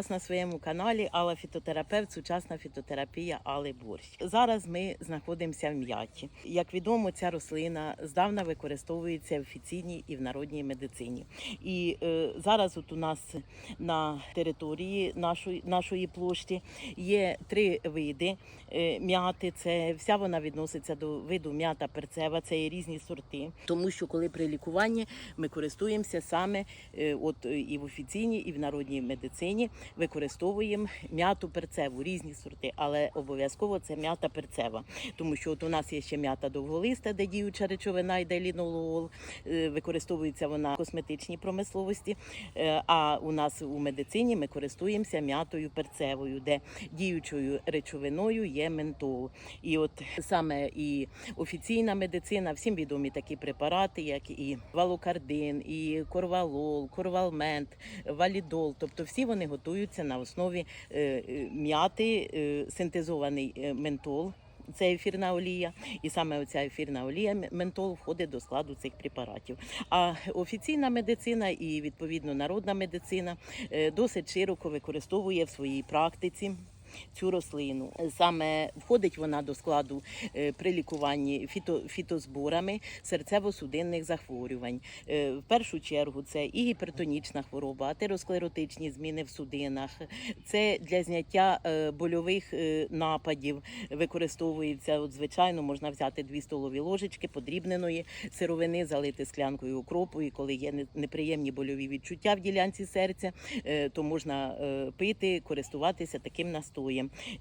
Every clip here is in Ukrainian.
вас на своєму каналі Алла Фітотерапевт, сучасна фітотерапія Али Борщ. Зараз ми знаходимося в м'яті. Як відомо, ця рослина здавна використовується в офіційній і в народній медицині. І е, зараз от у нас на території нашої, нашої площі є три види е, м'яти. Це вся вона відноситься до виду м'ята перцева, це є різні сорти. Тому що коли при лікуванні ми користуємося саме е, от і в офіційній, і в народній медицині використовуємо м'яту перцеву, різні сорти, але обов'язково це м'ята перцева, тому що от у нас є ще м'ята довголиста, де діюча речовина йде лінолол, е, використовується вона в косметичній промисловості. Е, А у нас у медицині ми користуємося м'ятою перцевою, де діючою речовиною є ментол. І от саме і офіційна медицина, всім відомі такі препарати, як і валокардин, і корвалол, корвалмент, валідол. Тобто всі вони готуються на основі е, е, м'яти, е, синтезований ментол. Це ефірна олія, і саме оця ефірна олія ментол входить до складу цих препаратів. А офіційна медицина і відповідно народна медицина досить широко використовує в своїй практиці. Цю рослину саме входить вона до складу е, при лікуванні фіто, фітозборами серцево-судинних захворювань. Е, В першу чергу це і гіпертонічна хвороба, атеросклеротичні зміни в судинах, це для зняття е, больових нападів використовується. От, звичайно, можна взяти дві столові ложечки подрібненої сировини, залити склянкою укропу. І коли є неприємні больові відчуття в ділянці серця, то можна пити, користуватися таким настоєм.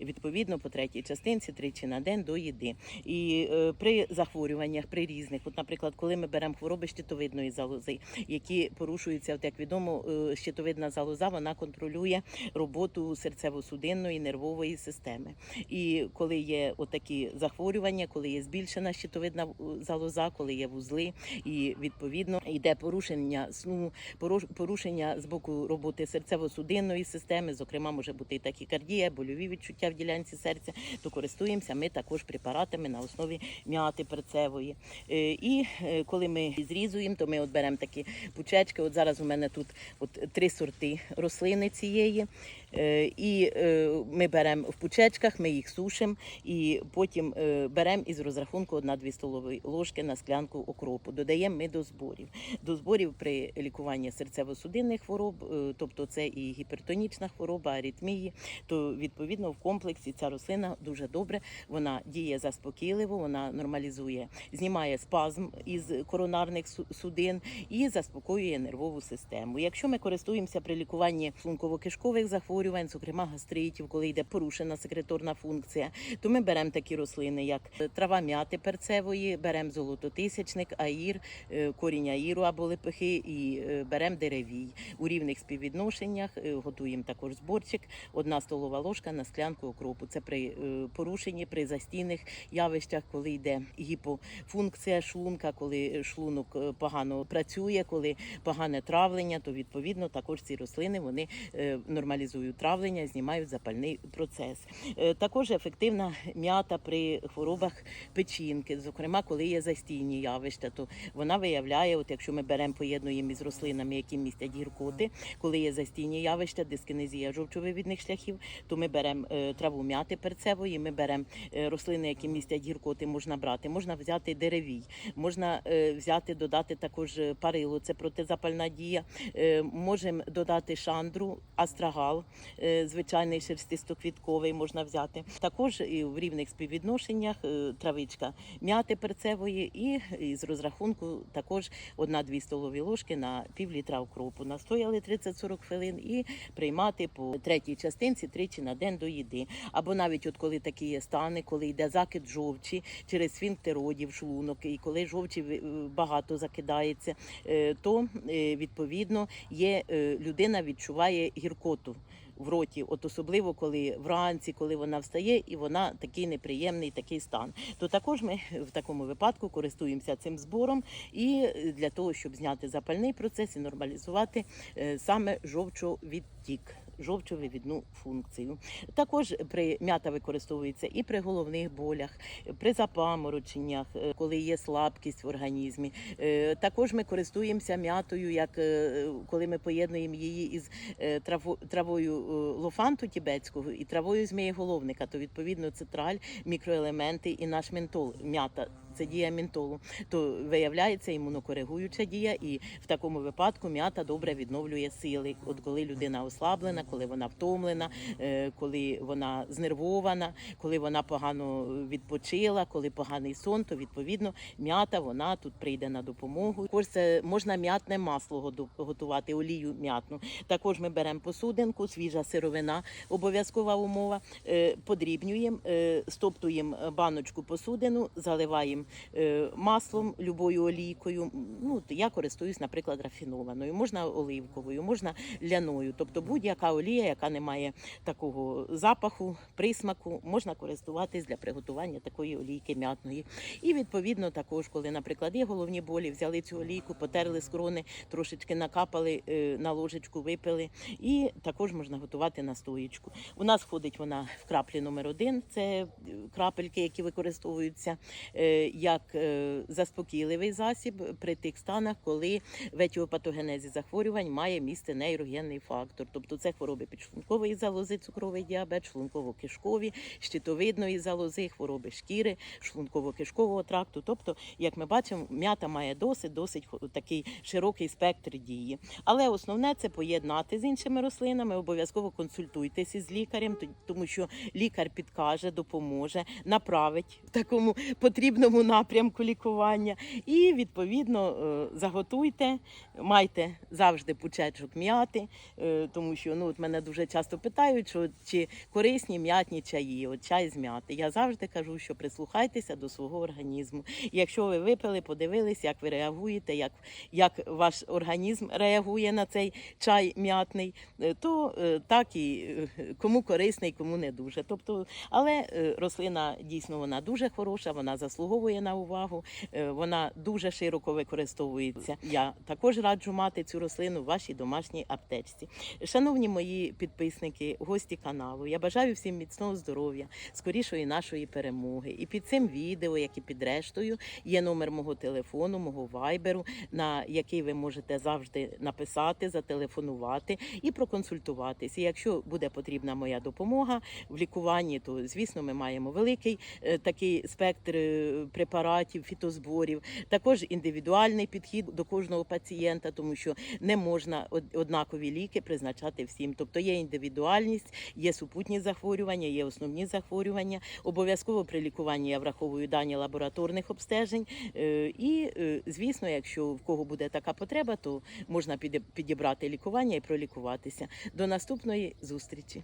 Відповідно, по третій частинці тричі на день до їди. І е, при захворюваннях, при різних, от, наприклад, коли ми беремо хвороби щитовидної залози, які порушуються, от як відомо, е, щитовидна залоза вона контролює роботу серцево-судинної нервової системи. І коли є отакі захворювання, коли є збільшена щитовидна е, залоза, коли є вузли, і відповідно йде порушення сну, поруш- порушення з боку роботи серцево-судинної системи, зокрема, може бути і тахікардія, больові відчуття в ділянці серця, то користуємося ми також препаратами на основі м'яти перцевої. Е, І е, коли ми зрізуємо, то ми от беремо такі пучечки. От зараз у мене тут от три сорти рослини цієї. Е, І е, ми беремо в пучечках, ми їх сушимо і потім е, беремо із розрахунку 1-2 столові ложки на склянку окропу. Додаємо ми до зборів. До зборів при лікуванні серцево-судинних хвороб, тобто це і гіпертонічна хвороба, аритмії, то відповідно в комплексі ця рослина дуже добре. Вона діє заспокійливо, вона нормалізує, знімає спазм із коронарних су- судин і заспокоює нервову систему. Якщо ми користуємося при лікуванні шлунково-кишкових захворювань, зокрема гастритів, коли йде порушена секреторна функція, то ми беремо такі рослини, як трава м'яти перцевої, беремо золототисячник, аїр, е, корінь аїру або лепехи і е, беремо деревій. У рівних співвідношеннях е, готуємо також зборчик, одна столова ложка на склянку окропу. Це при е, порушенні, при застійних явищах, коли йде гіпофункція шлунка, коли шлунок е, погано працює, коли погане травлення, то відповідно також ці рослини вони е, нормалізують травлення, знімають запальний процес. Е, Також ефективна м'ята при хворобах печінки, зокрема, коли є застійні явища, то вона виявляє, от якщо ми беремо поєднуємо із рослинами, які містять гіркоти, коли є застійні явища, дискінезія жовчовивідних шляхів, то ми беремо е, траву м'яти перцевої, ми беремо е, рослини, які містять гіркоти, можна брати, можна взяти деревій, можна взяти, додати також парило, це протизапальна дія. Можемо додати шандру, астрагал, звичайний шерстистоквітковий можна взяти. Також і в рівних співвідношеннях е, травичка м'яти перцевої і з розрахунку також 1-2 столові ложки на пів літра укропу. Настояли 30-40 хвилин і приймати по третій частинці тричі на день до їди. Або навіть от коли такі є стани, коли йде закид жовчі через сфінктеродів, шлунок, і коли жовчі багато закидається, е, то е, відповідно є е, людина відчуває гіркоту. В роті, от особливо коли вранці, коли вона встає, і вона такий неприємний такий стан. То також ми в такому випадку користуємося цим збором і для того, щоб зняти запальний процес і нормалізувати е, саме жовчовідтік жовчовивідну функцію. Також при м'ята використовується і при головних болях, при запамороченнях, е, коли є слабкість в організмі. Е, Також ми користуємося м'ятою, як е, коли ми поєднуємо її із травою лофанту тібетського і травою змієголовника, то відповідно цитраль, мікроелементи і наш ментол. М'ята це дія ментолу. То виявляється імунокоригуюча дія, і в такому випадку м'ята добре відновлює сили. От коли людина ослаблена, коли вона втомлена, е, коли вона знервована, коли вона погано відпочила, коли поганий сон, то відповідно м'ята вона тут прийде на допомогу. Також це можна м'ятне масло готувати, олію м'ятну. Також ми беремо посудинку, свіжа сировина, обов'язкова умова. е, Подрібнюємо, е, стоптуємо баночку посудину, заливаємо е, маслом, любою олійкою. Ну, я користуюсь, наприклад, рафінованою, можна оливковою, можна ляною. Тобто будь-яка олія, яка не має такого запаху, присмаку, можна користуватись для приготування такої олійки м'ятної. І відповідно також, коли, наприклад, є головні болі, взяли цю олійку, потерли скрони, трошечки накапали е, на ложечку, випили. І також можна готувати настоєчку. У нас входить вона в краплі номер один. Це е, крапельки, які використовуються як е, заспокійливий засіб при тих станах, коли в етіопатогенезі захворювань має місце нейрогенний фактор. Тобто це хвороби підшлункової залози, цукровий діабет, шлунково-кишкові, щитовидної залози, хвороби шкіри, шлунково-кишкового тракту. Тобто, як ми бачимо, м'ята має досить досить такий широкий спектр дії. Але основне це поєднати з іншими рослинами. Обов'язково консультуйтесь із лікарем, тому що лікар підкаже, допоможе, направить в такому потрібному напрямку лікування. І відповідно е, заготуйте, майте завжди пучечок м'яти, е, тому що ну от мене дуже часто питають, що чи корисні м'ятні чаї, от чай з м'яти. Я завжди кажу, що прислухайтеся до свого організму. Якщо ви випили, подивились, як ви реагуєте, як, як ваш організм реагує на цей чай м'ятний, е, то так і кому корисний, кому не дуже. Тобто, але рослина дійсно вона дуже хороша, вона заслуговує на увагу, е, вона дуже широко використовується. Я також раджу мати цю рослину в вашій домашній аптечці. Шановні мої підписники, гості каналу, я бажаю всім міцного здоров'я, скорішої нашої перемоги. І під цим відео, як і під рештою, є номер мого телефону, мого вайберу, на який ви можете завжди написати, зателефонувати і проконсультуватись. І якщо буде потрібна моя допомога в лікуванні, то звісно ми маємо великий е, такий спектр е, препаратів, фітозборів, також індивідуальний підхід до кожного пацієнта, тому що не можна однакові ліки призначати всім. Тобто є індивідуальність, є супутні захворювання, є основні захворювання. Обов'язково при лікуванні я враховую дані лабораторних обстежень. Е, І, е, звісно, якщо в кого буде така потреба, то можна підібрати лікування і пролікуватися. До наступної зустрічі.